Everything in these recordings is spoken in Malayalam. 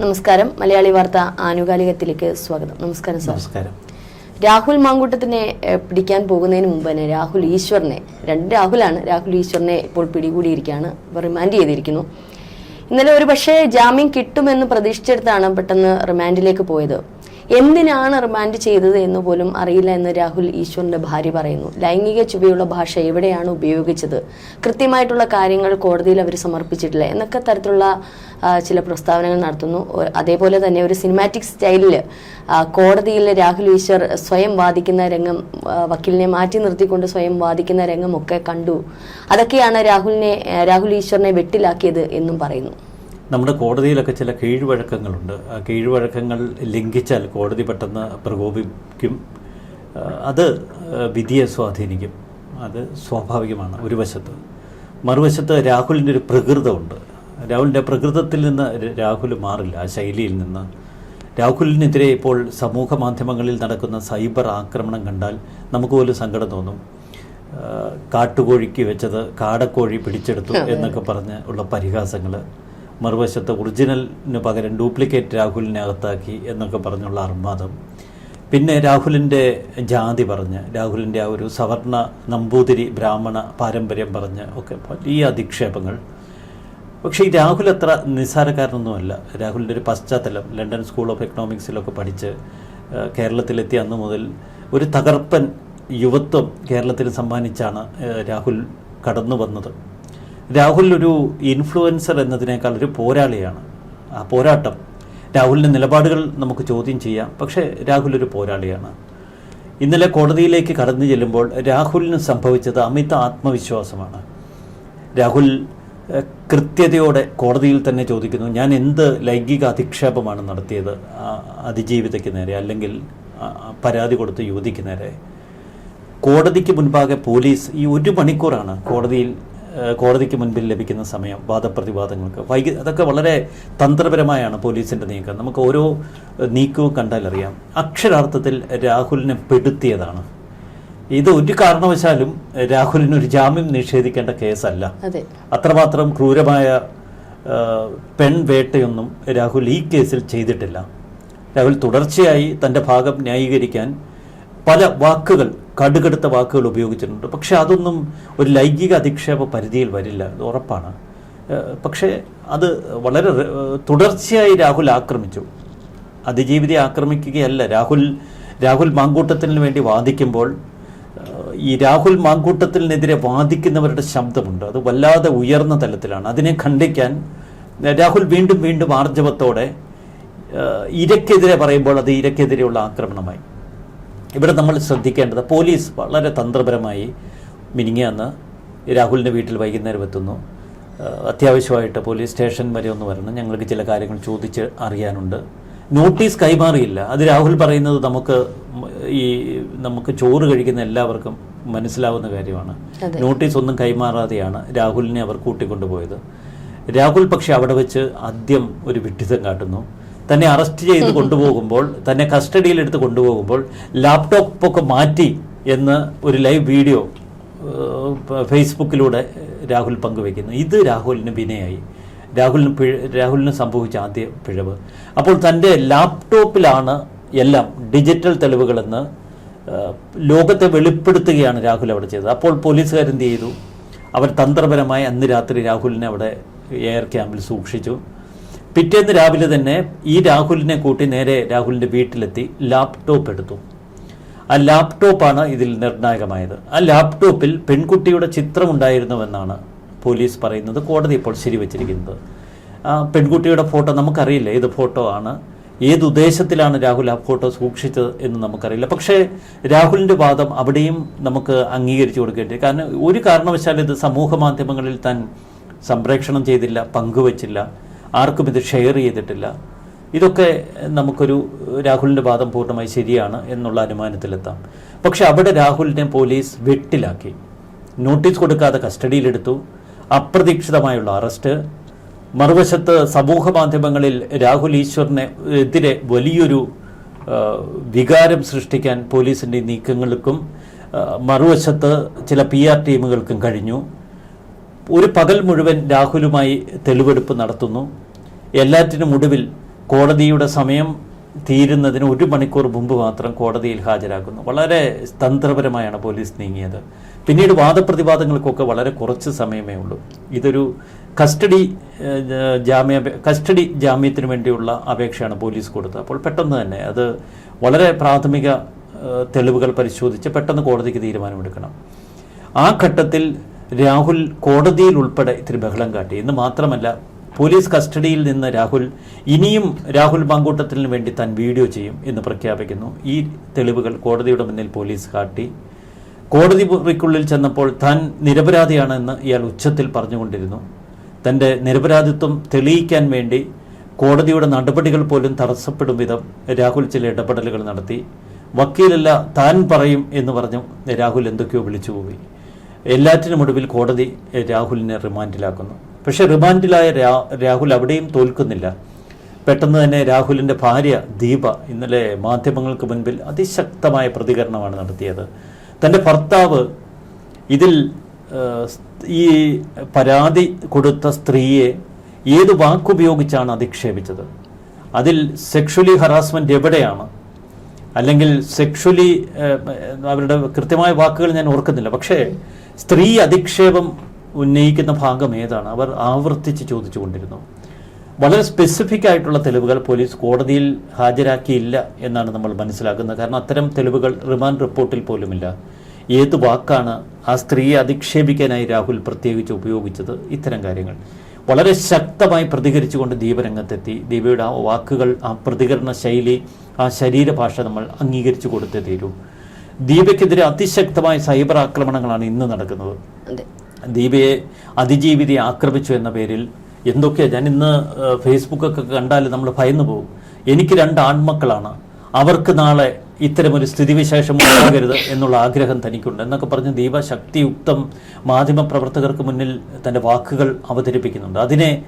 നമസ്കാരം. മലയാളി വാർത്ത ആനുകാലികത്തിലേക്ക് സ്വാഗതം. നമസ്കാരം സാർ. നമസ്കാരം. രാഹുൽ മാങ്കൂട്ടത്തിനെ പിടിക്കാൻ പോകുന്നതിന് മുമ്പ് തന്നെ രാഹുൽ ഈശ്വറിനെ രണ്ട് രാഹുലാണ് രാഹുൽ ഈശ്വറിനെ ഇപ്പോൾ പിടികൂടിയിരിക്കുകയാണ്. ഇപ്പോൾ റിമാൻഡ് ചെയ്തിരിക്കുന്നു. ഇന്നലെ ഒരു പക്ഷേ ജാമ്യം കിട്ടുമെന്ന് പ്രതീക്ഷിച്ചെടുത്താണ് പെട്ടെന്ന് റിമാൻഡിലേക്ക് പോയത്. എന്തിനാണ് റിമാൻഡ് ചെയ്തത് എന്ന് പോലും അറിയില്ല എന്ന് രാഹുൽ ഈശ്വറിന്റെ ഭാര്യ പറയുന്നു. ലൈംഗിക ചുവയുള്ള ഭാഷ എവിടെയാണ് ഉപയോഗിച്ചത്? കൃത്യമായിട്ടുള്ള കാര്യങ്ങൾ കോടതിയിൽ അവർ സമർപ്പിച്ചിട്ടില്ല എന്നൊക്കെ തരത്തിലുള്ള ചില പ്രസ്താവനകൾ നടത്തുന്നു. അതേപോലെ തന്നെ ഒരു സിനിമാറ്റിക് സ്റ്റൈലിൽ കോടതിയിൽ രാഹുൽ ഈശ്വർ സ്വയം വാദിക്കുന്ന രംഗം വക്കീലിനെ മാറ്റി നിർത്തിക്കൊണ്ട് സ്വയം വാദിക്കുന്ന രംഗമൊക്കെ കണ്ടു. അതൊക്കെയാണ് രാഹുലിനെ രാഹുൽ ഈശ്വറിനെ വെട്ടിലാക്കിയത് എന്നും പറയുന്നു. നമ്മുടെ കോടതിയിലൊക്കെ ചില കീഴ്വഴക്കങ്ങളുണ്ട്. ആ കീഴ്വഴക്കങ്ങൾ ലംഘിച്ചാൽ കോടതി പെട്ടെന്ന് പ്രകോപിക്കും. അത് വിധിയെ സ്വാധീനിക്കും. അത് സ്വാഭാവികമാണ് ഒരു വശത്ത്. മറുവശത്ത് രാഹുലിന്റെ ഒരു പ്രകൃതമുണ്ട്. രാഹുലിന്റെ പ്രകൃതത്തിൽ നിന്ന് രാഹുൽ മാറില്ല ആ ശൈലിയിൽ നിന്ന്. രാഹുലിനെതിരെ ഇപ്പോൾ സമൂഹ മാധ്യമങ്ങളിൽ നടക്കുന്ന സൈബർ ആക്രമണം കണ്ടാൽ നമുക്ക് പോലും സങ്കടം തോന്നും. കാട്ടുകോഴിക്ക് വെച്ചത് കാടക്കോഴി പിടിച്ചെടുത്തു എന്നൊക്കെ പറഞ്ഞ് ഉള്ള പരിഹാസങ്ങൾ മറുവശത്ത് ഒറിജിനലിന് പകരം ഡ്യൂപ്ലിക്കേറ്റ് രാഹുലിനെ അകത്താക്കി എന്നൊക്കെ പറഞ്ഞുള്ള അർമാദം പിന്നെ രാഹുലിന്റെ ജാതി പറഞ്ഞ് രാഹുലിന്റെ ആ ഒരു സവർണ നമ്പൂതിരി ബ്രാഹ്മണ പാരമ്പര്യം പറഞ്ഞ് ഒക്കെ വലിയ അധിക്ഷേപങ്ങൾ. പക്ഷേ ഈ രാഹുൽ അത്ര നിസ്സാരക്കാരനൊന്നുമല്ല. രാഹുലിന്റെ ഒരു പശ്ചാത്തലം ലണ്ടൻ സ്കൂൾ ഓഫ് എക്കണോമിക്സിലൊക്കെ പഠിച്ച് കേരളത്തിലെത്തിയ അന്ന് മുതൽ ഒരു തകർപ്പൻ യുവത്വം കേരളത്തിന് സമ്മാനിച്ചാണ് രാഹുൽ കടന്നു വന്നത് രാഹുൽ ഒരു ഇൻഫ്ലുവൻസർ എന്നതിനേക്കാൾ ഒരു പോരാളിയാണ്. ആ പോരാട്ടം. രാഹുലിന്റെ നിലപാടുകൾ നമുക്ക് ചോദ്യം ചെയ്യാം. പക്ഷേ രാഹുൽ ഒരു പോരാളിയാണ്. ഇന്നലെ കോടതിയിലേക്ക് കടന്നു ചെല്ലുമ്പോൾ രാഹുലിന് സംഭവിച്ചത് അമിത ആത്മവിശ്വാസമാണ്. രാഹുൽ കൃത്യതയോടെ കോടതിയിൽ തന്നെ ചോദിക്കുന്നു ഞാൻ എന്ത് ലൈംഗിക അധിക്ഷേപമാണ് നടത്തിയത്? അതിജീവിതയ്ക്ക് നേരെ അല്ലെങ്കിൽ പരാതി കൊടുത്ത യുവതിക്ക് നേരെ? കോടതിക്ക് മുൻപാകെ പോലീസ് ഈ ഒരു മണിക്കൂറാണ് കോടതിയിൽ കോടതിക്ക് മുൻപിൽ ലഭിക്കുന്ന സമയം വാദപ്രതിവാദങ്ങൾക്ക്. വൈകി അതൊക്കെ വളരെ തന്ത്രപരമായാണ് പോലീസിന്റെ നീക്കം. നമുക്ക് ഓരോ നീക്കവും കണ്ടാലറിയാം അക്ഷരാർത്ഥത്തിൽ രാഹുലിനെ പെടുത്തിയതാണ്. ഇത് ഒരു കാരണവശാലും രാഹുലിന് ഒരു ജാമ്യം നിഷേധിക്കേണ്ട കേസല്ല. അതെ. അത്രമാത്രം ക്രൂരമായ പെൺവേട്ടയൊന്നും രാഹുൽ ഈ കേസിൽ ചെയ്തിട്ടില്ല. രാഹുൽ തുടർച്ചയായി തന്റെ ഭാഗം ന്യായീകരിക്കാൻ പല വാക്കുകൾ കടുകടുത്ത വാക്കുകൾ ഉപയോഗിച്ചിട്ടുണ്ട്. പക്ഷേ അതൊന്നും ഒരു ലൈംഗിക അധിക്ഷേപ പരിധിയിൽ വരില്ല. അത് ഉറപ്പാണ്. പക്ഷേ അത് വളരെ തുടർച്ചയായി രാഹുൽ ആക്രമിച്ചു. അതിജീവിതയെ ആക്രമിക്കുകയല്ല. രാഹുൽ രാഹുൽ മാങ്കൂട്ടത്തിന് വേണ്ടി വാദിക്കുമ്പോൾ ഈ രാഹുൽ മാങ്കൂട്ടത്തിനെതിരെ വാദിക്കുന്നവരുടെ ശബ്ദമുണ്ട്. അത് വല്ലാതെ ഉയർന്ന തലത്തിലാണ്. അതിനെ ഖണ്ഡിക്കാൻ രാഹുൽ വീണ്ടും വീണ്ടും ആർജവത്തോടെ ഇരക്കെതിരെ പറയുമ്പോൾ അത് ഇരക്കെതിരെയുള്ള ആക്രമണമായി. ഇവിടെ നമ്മൾ ശ്രദ്ധിക്കേണ്ടത് പോലീസ് വളരെ തന്ത്രപരമായി മിനിങ്ങാന്ന് രാഹുലിന്റെ വീട്ടിൽ വൈകുന്നേരം എത്തുന്നു. അത്യാവശ്യമായിട്ട് പോലീസ് സ്റ്റേഷൻ വരെ ഒന്ന് വരണം. ഞങ്ങൾക്ക് ചില കാര്യങ്ങൾ ചോദിച്ച് അറിയാനുണ്ട്. നോട്ടീസ് കൈമാറിയില്ല. അത് രാഹുൽ പറയുന്നത് നമുക്ക് ഈ നമുക്ക് ചോറ് കഴിക്കുന്ന എല്ലാവർക്കും മനസ്സിലാവുന്ന കാര്യമാണ്. നോട്ടീസ് ഒന്നും കൈമാറാതെയാണ് രാഹുലിനെ അവർ കൂട്ടിക്കൊണ്ടുപോയത്. രാഹുൽ പക്ഷെ അവിടെ വെച്ച് ആദ്യം ഒരു വിഡ്ഢിതം കാട്ടുന്നു. തന്നെ അറസ്റ്റ് ചെയ്ത് കൊണ്ടുപോകുമ്പോൾ തന്നെ കസ്റ്റഡിയിലെടുത്ത് കൊണ്ടുപോകുമ്പോൾ ലാപ്ടോപ്പ് ഒക്കെ മാറ്റി എന്ന് ഒരു ലൈവ് വീഡിയോ ഫേസ്ബുക്കിലൂടെ രാഹുൽ പങ്കുവെക്കുന്നു. ഇത് രാഹുലിന് വിനയായി. രാഹുലിന് പിഴ രാഹുലിന് സംഭവിച്ച ആദ്യ പിഴവ്. അപ്പോൾ തന്റെ ലാപ്ടോപ്പിലാണ് എല്ലാം ഡിജിറ്റൽ തെളിവുകളെന്ന് ലോകത്തെ വെളിപ്പെടുത്തുകയാണ് രാഹുൽ അവിടെ ചെയ്തത്. അപ്പോൾ പോലീസുകാർ എന്ത് ചെയ്തു? അവർ തന്ത്രപരമായി അന്ന് രാത്രി രാഹുലിനെ അവിടെ എയർ ക്യാമ്പിൽ സൂക്ഷിച്ചു. പിറ്റേന്ന് രാവിലെ തന്നെ ഈ രാഹുലിനെ കൂട്ടി നേരെ രാഹുലിന്റെ വീട്ടിലെത്തി ലാപ്ടോപ്പ് എടുത്തു. ആ ലാപ്ടോപ്പാണ് ഇതിൽ നിർണായകമായത്. ആ ലാപ്ടോപ്പിൽ പെൺകുട്ടിയുടെ ചിത്രം ചിത്രമുണ്ടായിരുന്നുവെന്നാണ് പോലീസ് പറയുന്നത്. കോടതി ഇപ്പോൾ ശരിവച്ചിരിക്കുന്നത്. ആ പെൺകുട്ടിയുടെ ഫോട്ടോ നമുക്കറിയില്ല ഏത് ഫോട്ടോ ആണ് ഏത് ഉദ്ദേശത്തിലാണ് രാഹുൽ ആ ഫോട്ടോ സൂക്ഷിച്ചത് എന്ന് നമുക്കറിയില്ല. പക്ഷേ രാഹുലിന്റെ വാദം അവിടെയും നമുക്ക് അംഗീകരിച്ചു കൊടുക്കേണ്ടി കാരണം ഒരു കാരണവശാലും ഇത് സമൂഹ മാധ്യമങ്ങളിൽ താൻ സംപ്രേഷണം ചെയ്തില്ല പങ്കുവച്ചില്ല. ആർക്കും ഇത് ഷെയർ ചെയ്തിട്ടില്ല. ഇതൊക്കെ നമുക്കൊരു രാഹുലിന്റെ വാദം പൂർണമായി ശരിയാണ് എന്നുള്ള അനുമാനത്തിലെത്താം. പക്ഷെ അവിടെ രാഹുലിനെ പോലീസ് വെട്ടിലാക്കി. നോട്ടീസ് കൊടുക്കാതെ കസ്റ്റഡിയിലെടുത്തു. അപ്രതീക്ഷിതമായുള്ള അറസ്റ്റ്. മറുവശത്ത് സമൂഹ മാധ്യമങ്ങളിൽ രാഹുൽ ഈശ്വറിനെ എതിരെ വലിയൊരു വികാരം സൃഷ്ടിക്കാൻ പോലീസിന്റെ നീക്കങ്ങൾക്കും മറുവശത്ത് ചില പി ആർ ടീമുകൾക്കും കഴിഞ്ഞു. ഒരു പകൽ മുഴുവൻ രാഹുലുമായി തെളിവെടുപ്പ് നടത്തുന്നു. എല്ലാറ്റിനും ഒടുവിൽ കോടതിയുടെ സമയം തീരുന്നതിന് ഒരു മണിക്കൂർ മുമ്പ് മാത്രം കോടതിയിൽ ഹാജരാക്കുന്നു വളരെ തന്ത്രപരമായാണ് പോലീസ് നീങ്ങിയത്. പിന്നീട് വാദപ്രതിവാദങ്ങൾക്കൊക്കെ വളരെ കുറച്ച് സമയമേ ഉള്ളൂ. ഇതൊരു കസ്റ്റഡി ജാമ്യ കസ്റ്റഡി ജാമ്യത്തിന് വേണ്ടിയുള്ള അപേക്ഷയാണ് പോലീസ് കൊടുത്തത്. അപ്പോൾ പെട്ടെന്ന് തന്നെ അത് വളരെ പ്രാഥമിക തെളിവുകൾ പരിശോധിച്ച് പെട്ടെന്ന് കോടതിക്ക് തീരുമാനമെടുക്കണം. ആ ഘട്ടത്തിൽ രാഹുൽ കോടതിയിൽ ഉൾപ്പെടെ ഇത്തിരി ബഹളം കാട്ടി. എന്ന് മാത്രമല്ല പോലീസ് കസ്റ്റഡിയിൽ നിന്ന് രാഹുൽ ഇനിയും രാഹുൽ മാങ്കൂട്ടത്തിന് വേണ്ടി താൻ വീഡിയോ ചെയ്യും എന്ന് പ്രഖ്യാപിക്കുന്നു. ഈ തെളിവുകൾ കോടതിയുടെ മുന്നിൽ പോലീസ് കാട്ടി. കോടതി മുറിക്കുള്ളിൽ ചെന്നപ്പോൾ താൻ നിരപരാധിയാണെന്ന് ഇയാൾ ഉച്ചത്തിൽ പറഞ്ഞുകൊണ്ടിരുന്നു. തന്റെ നിരപരാധിത്വം തെളിയിക്കാൻ വേണ്ടി കോടതിയുടെ നടപടികൾ പോലും തടസ്സപ്പെടും വിധം രാഹുൽ ചില ഇടപെടലുകൾ നടത്തി. വക്കീലല്ല താൻ പറയും എന്ന് പറഞ്ഞു രാഹുൽ എന്തൊക്കെയോ വിളിച്ചുപോയി. എല്ലാറ്റിനും ഒടുവിൽ കോടതി രാഹുലിനെ റിമാൻഡിലാക്കുന്നു. പക്ഷെ റിമാൻഡിലായ രാഹുൽ അവിടെയും തോൽക്കുന്നില്ല. പെട്ടെന്ന് തന്നെ രാഹുലിന്റെ ഭാര്യ ദീപ ഇന്നലെ മാധ്യമങ്ങൾക്ക് മുൻപിൽ അതിശക്തമായ പ്രതികരണമാണ് നടത്തിയത്. തന്റെ ഭർത്താവ് ഇതിൽ ഈ പരാതി കൊടുത്ത സ്ത്രീയെ ഏത് വാക്കുപയോഗിച്ചാണ് അധിക്ഷേപിച്ചത്? അതിൽ സെക്ഷലി ഹറാസ്മെന്റ് എവിടെയാണ്? അല്ലെങ്കിൽ സെക്ഷലി അവരുടെ കൃത്യമായ വാക്കുകൾ ഞാൻ ഓർക്കുന്നില്ല. പക്ഷേ സ്ത്രീ അധിക്ഷേപം ഉന്നയിക്കുന്ന ഭാഗം ഏതാണ്? അവർ ആവർത്തിച്ച് ചോദിച്ചുകൊണ്ടിരുന്നു. വളരെ സ്പെസിഫിക് ആയിട്ടുള്ള തെളിവുകൾ പോലീസ് കോടതിയിൽ ഹാജരാക്കിയില്ല എന്നാണ് നമ്മൾ മനസ്സിലാക്കുന്നത്. കാരണം അത്തരം തെളിവുകൾ റിമാൻഡ് റിപ്പോർട്ടിൽ പോലുമില്ല. ഏത് വാക്കാണ് ആ സ്ത്രീയെ അധിക്ഷേപിക്കാനായി രാഹുൽ പ്രത്യേകിച്ച് ഉപയോഗിച്ചത്? ഇത്തരം കാര്യങ്ങൾ. വളരെ ശക്തമായി പ്രതികരിച്ചുകൊണ്ട് ദീപ രംഗത്തെത്തി ദീപയുടെ ആ വാക്കുകൾ ആ പ്രതികരണ ശൈലി ആ ശരീരഭാഷ നമ്മൾ അംഗീകരിച്ചു കൊടുത്തേ തീരൂ. ദീപയ്ക്കെതിരെ അതിശക്തമായ സൈബർ ആക്രമണങ്ങളാണ് ഇന്ന് നടക്കുന്നത്. ദീപയെ അതിജീവിതയെ ആക്രമിച്ചു എന്ന പേരിൽ എന്തൊക്കെയാ? ഞാൻ ഇന്ന് ഫേസ്ബുക്കൊക്കെ കണ്ടാൽ നമ്മൾ ഭയന്നു പോകും. എനിക്ക് രണ്ട് ആൺമക്കളാണ്. അവർക്ക് നാളെ ഇത്തരമൊരു സ്ഥിതിവിശേഷം ഉണ്ടാകരുത് എന്നുള്ള ആഗ്രഹം തനിക്കുണ്ട്. എന്നൊക്കെ പറഞ്ഞ് ദീപ ശക്തിയുക്തം മാധ്യമപ്രവർത്തകർക്ക് മുന്നിൽ തന്റെ വാക്കുകൾ അവതരിപ്പിക്കുന്നുണ്ട്. അതിനെ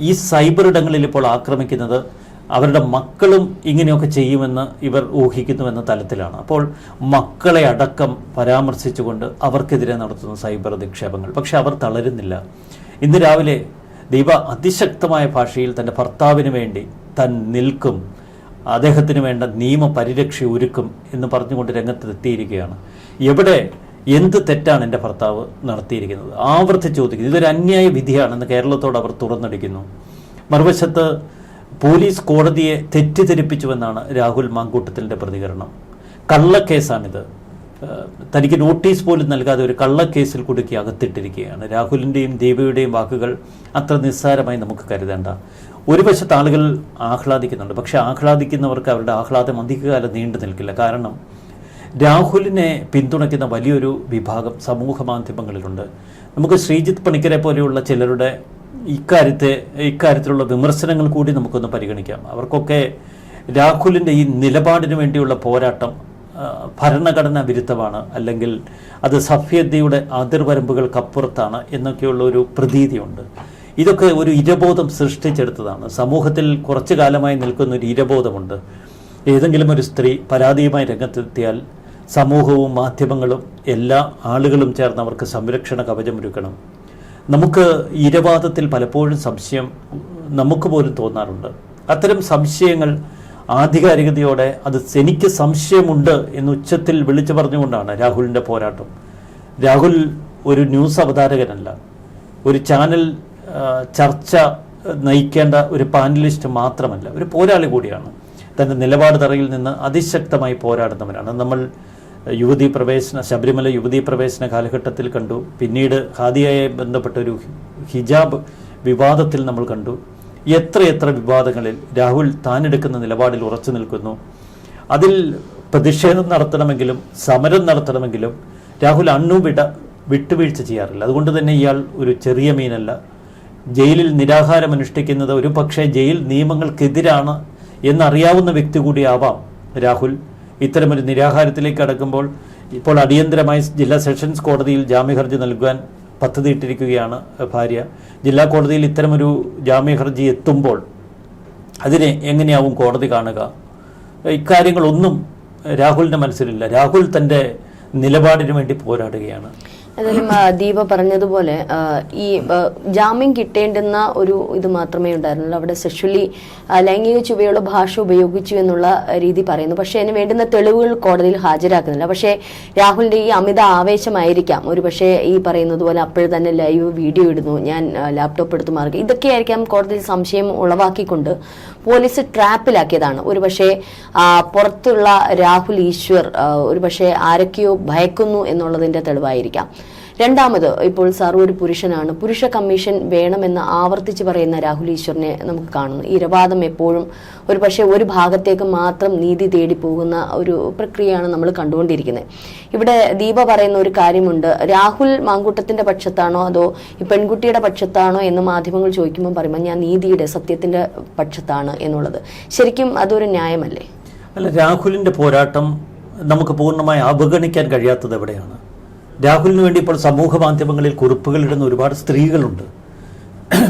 ഈ സൈബർ ഇടങ്ങളിൽ ഇപ്പോൾ ആക്രമിക്കുന്നത് അവരുടെ മക്കളും ഇങ്ങനെയൊക്കെ ചെയ്യുമെന്ന് ഇവർ ഊഹിക്കുന്നുവെന്ന തലത്തിലാണ്. അപ്പോൾ മക്കളെ അടക്കം പരാമർശിച്ചുകൊണ്ട് അവർക്കെതിരെ നടത്തുന്ന സൈബർ നിക്ഷേപങ്ങൾ. പക്ഷെ അവർ തളരുന്നില്ല. ഇന്ന് രാവിലെ ദീപ അതിശക്തമായ ഭാഷയിൽ തന്റെ ഭർത്താവിന് വേണ്ടി തൻ നിൽക്കും അദ്ദേഹത്തിന് വേണ്ട നിയമപരിരക്ഷ ഒരുക്കും എന്ന് പറഞ്ഞുകൊണ്ട് രംഗത്തെത്തിയിരിക്കുകയാണ്. എവിടെ എന്ത് തെറ്റാണ് എന്റെ ഭർത്താവ് നടത്തിയിരിക്കുന്നത്? ആവർത്തി ചോദിക്കുന്നു. ഇതൊരു അന്യായ വിധിയാണെന്ന് കേരളത്തോട് അവർ തുറന്നടിക്കുന്നു. മറുവശത്ത് പോലീസ് കോടതിയെ തെറ്റിദ്ധരിപ്പിച്ചുവെന്നാണ് രാഹുൽ മാങ്കൂട്ടത്തിന്റെ പ്രതികരണം. കള്ളക്കേസാണിത്. തനിക്ക് നോട്ടീസ് പോലും നൽകാതെ ഒരു കള്ളക്കേസിൽ കുടുക്കി അകത്തിട്ടിരിക്കുകയാണ്. രാഹുലിന്റെയും ദീപയുടെയും വാക്കുകൾ അത്ര നിസ്സാരമായി നമുക്ക് കരുതേണ്ട. ഒരു വശത്ത് ആളുകൾ ആഹ്ലാദിക്കുന്നുണ്ട്. പക്ഷേ ആഹ്ലാദിക്കുന്നവർക്ക് അവരുടെ ആഹ്ലാദം അധികകാലം നീണ്ടു നിൽക്കില്ല. കാരണം രാഹുലിനെ പിന്തുണയ്ക്കുന്ന വലിയൊരു വിഭാഗം സമൂഹ മാധ്യമങ്ങളിലുണ്ട്. നമുക്ക് ശ്രീജിത്ത് പണിക്കരെ പോലെയുള്ള ചിലരുടെ ഇക്കാര്യത്തെ ഇക്കാര്യത്തിലുള്ള വിമർശനങ്ങൾ കൂടി നമുക്കൊന്ന് പരിഗണിക്കാം. അവർക്കൊക്കെ രാഹുലിന്റെ ഈ നിലപാടിന് വേണ്ടിയുള്ള പോരാട്ടം ഭരണഘടന വിരുദ്ധമാണ്. അല്ലെങ്കിൽ അത് സഭ്യതയുടെ അതിർവരമ്പുകൾക്കപ്പുറത്താണ് എന്നൊക്കെയുള്ള ഒരു പ്രതീതിയുണ്ട്. ഇതൊക്കെ ഒരു ഇരബോധം സൃഷ്ടിച്ചെടുത്തതാണ്. സമൂഹത്തിൽ കുറച്ചു കാലമായി നിൽക്കുന്ന ഒരു ഇരബോധമുണ്ട്. ഏതെങ്കിലും ഒരു സ്ത്രീ പരാതിയുമായി രംഗത്തെത്തിയാൽ സമൂഹവും മാധ്യമങ്ങളും എല്ലാ ആളുകളും ചേർന്ന് അവർക്ക് സംരക്ഷണ കവചമൊരുക്കണം. നമുക്ക് ഇരവാദത്തിൽ പലപ്പോഴും സംശയം നമുക്ക് പോലും തോന്നാറുണ്ട്. അത്തരം സംശയങ്ങൾ ആധികാരികതയോടെ അത് എനിക്ക് സംശയമുണ്ട് എന്ന് ഉച്ചത്തിൽ വിളിച്ചു പറഞ്ഞുകൊണ്ടാണ് രാഹുലിന്റെ പോരാട്ടം. രാഹുൽ ഒരു ന്യൂസ് അവതാരകനല്ല. ഒരു ചാനൽ ചർച്ച നയിക്കേണ്ട ഒരു പാനലിസ്റ്റ് മാത്രമല്ല ഒരു പോരാളി കൂടിയാണ്. തന്റെ നിലപാട് തറയിൽ നിന്ന് അതിശക്തമായി പോരാടുന്നവനാണ് നമ്മൾ യുവതീ പ്രവേശന ശബരിമല യുവതി പ്രവേശന കാലഘട്ടത്തിൽ കണ്ടു. പിന്നീട് ഹാദിയയെ ബന്ധപ്പെട്ട ഒരു ഹിജാബ് വിവാദത്തിൽ നമ്മൾ കണ്ടു. എത്രയെത്ര വിവാദങ്ങളിൽ രാഹുൽ താനെടുക്കുന്ന നിലപാടിൽ ഉറച്ചു നിൽക്കുന്നു. അതിൽ പ്രതിഷേധം നടത്തണമെങ്കിലും സമരം നടത്തണമെങ്കിലും രാഹുൽ അണ്ണു വിട വിട്ടുവീഴ്ച ചെയ്യാറില്ല. അതുകൊണ്ട് തന്നെ ഇയാൾ ഒരു ചെറിയ മീനല്ല. ജയിലിൽ നിരാഹാരം അനുഷ്ഠിക്കുന്നത് ഒരു പക്ഷേ ജയിൽ നിയമങ്ങൾക്കെതിരാണ് എന്നറിയാവുന്ന വ്യക്തി കൂടിയാവാം രാഹുൽ. ഇത്തരമൊരു നിരാഹാരത്തിലേക്ക് അടക്കുമ്പോൾ ഇപ്പോൾ അടിയന്തരമായി ജില്ലാ സെഷൻസ് കോടതിയിൽ ജാമ്യഹർജി നൽകുവാൻ പദ്ധതിയിട്ടിരിക്കുകയാണ് ഭാര്യ. ജില്ലാ കോടതിയിൽ ഇത്തരമൊരു ജാമ്യഹർജി എത്തുമ്പോൾ അതിനെ എങ്ങനെയാവും കോടതി കാണുക? ഇക്കാര്യങ്ങളൊന്നും രാഹുലിന്റെ മനസ്സിലില്ല. രാഹുൽ തന്റെ നിലപാടിന് വേണ്ടി പോരാടുകയാണ്. ആ, ദീപ പറഞ്ഞതുപോലെ ഈ ജാമ്യം കിട്ടേണ്ടുന്ന ഒരു ഇത് മാത്രമേ ഉണ്ടായിരുന്നുള്ളൂ. അവിടെ സെക്ഷലി ലൈംഗിക ചുവയുള്ള ഭാഷ ഉപയോഗിച്ചു എന്നുള്ള രീതി പറയുന്നു. പക്ഷേ അതിന് വേണ്ടുന്ന തെളിവുകൾ കോടതിയിൽ ഹാജരാക്കുന്നില്ല. പക്ഷേ രാഹുലിന്റെ ഈ അമിത ആവേശമായിരിക്കാം. ഒരു പക്ഷേ ഈ പറയുന്നത് പോലെ അപ്പോൾ തന്നെ ലൈവ് വീഡിയോ ഇടുന്നു. ഞാൻ ലാപ്ടോപ്പ് എടുത്ത് മാറുക ഇതൊക്കെയായിരിക്കാം കോടതിയിൽ സംശയം ഉളവാക്കിക്കൊണ്ട് പോലീസ് ട്രാപ്പിലാക്കിയതാണ്. ഒരു പക്ഷേ പുറത്തുള്ള രാഹുൽ ഈശ്വർ ഒരു പക്ഷേ ആരൊക്കെയോ ഭയക്കുന്നു എന്നുള്ളതിന്റെ തെളിവായിരിക്കാം. രണ്ടാമത് ഇപ്പോൾ സാർ ഒരു പുരുഷനാണ്. പുരുഷ കമ്മീഷൻ വേണമെന്ന് ആവർത്തിച്ച് പറയുന്ന രാഹുൽ ഈശ്വറിനെ നമുക്ക് കാണുന്നു. ഇരവാദം എപ്പോഴും ഒരു പക്ഷേ ഒരു ഭാഗത്തേക്ക് മാത്രം നീതി തേടി പോകുന്ന ഒരു പ്രക്രിയയാണ് നമ്മൾ കണ്ടുകൊണ്ടിരിക്കുന്നത്. ഇവിടെ ദീപ പറയുന്ന ഒരു കാര്യമുണ്ട്. രാഹുൽ മാങ്കൂട്ടത്തിന്റെ പക്ഷത്താണോ അതോ ഈ പെൺകുട്ടിയുടെ പക്ഷത്താണോ എന്ന് മാധ്യമങ്ങൾ ചോദിക്കുമ്പോൾ പറയുമ്പോൾ ഞാൻ നീതിയുടെ സത്യത്തിന്റെ പക്ഷത്താണ് എന്നുള്ളത്. ശരിക്കും അതൊരു ന്യായമല്ലേ? അല്ല രാഹുലിന്റെ പോരാട്ടം നമുക്ക് പൂർണമായി അവഗണിക്കാൻ കഴിയാത്തത് എവിടെയാണ്? രാഹുലിന് വേണ്ടി ഇപ്പോൾ സമൂഹ മാധ്യമങ്ങളിൽ കുറിപ്പുകൾ ഇടുന്ന ഒരുപാട് സ്ത്രീകളുണ്ട്.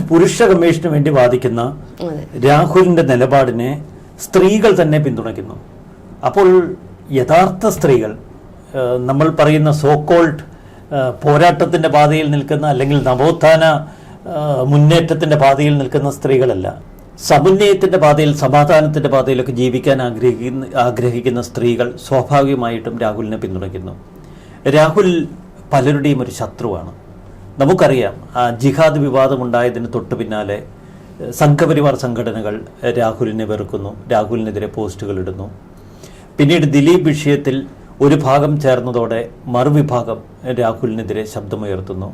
പുരുഷ കമ്മീഷന് വേണ്ടി വാദിക്കുന്ന രാഹുലിന്റെ നിലപാടിനെ സ്ത്രീകൾ തന്നെ പിന്തുണയ്ക്കുന്നു. അപ്പോൾ യഥാർത്ഥ സ്ത്രീകൾ നമ്മൾ പറയുന്ന സോക്കോൾഡ് പോരാട്ടത്തിന്റെ പാതയിൽ നിൽക്കുന്ന അല്ലെങ്കിൽ നവോത്ഥാന മുന്നേറ്റത്തിന്റെ പാതയിൽ നിൽക്കുന്ന സ്ത്രീകളല്ല. സമുന്നയത്തിന്റെ പാതയിൽ സമാധാനത്തിന്റെ പാതയിലൊക്കെ ജീവിക്കാൻ ആഗ്രഹിക്കുന്ന ആഗ്രഹിക്കുന്ന സ്ത്രീകൾ സ്വാഭാവികമായിട്ടും രാഹുലിനെ പിന്തുണയ്ക്കുന്നു. രാഹുൽ പലരുടെയും ഒരു ശത്രുവാണ്. നമുക്കറിയാം ആ ജിഹാദ് വിവാദമുണ്ടായതിന് തൊട്ടു പിന്നാലെ സംഘപരിവാർ സംഘടനകൾ രാഹുലിനെ വെറുക്കുന്നു രാഹുലിനെതിരെ പോസ്റ്റുകൾ ഇടുന്നു. പിന്നീട് ദിലീപ് വിഷയത്തിൽ ഒരു ഭാഗം ചേർന്നതോടെ മറുവിഭാഗം രാഹുലിനെതിരെ ശബ്ദമുയർത്തുന്നു.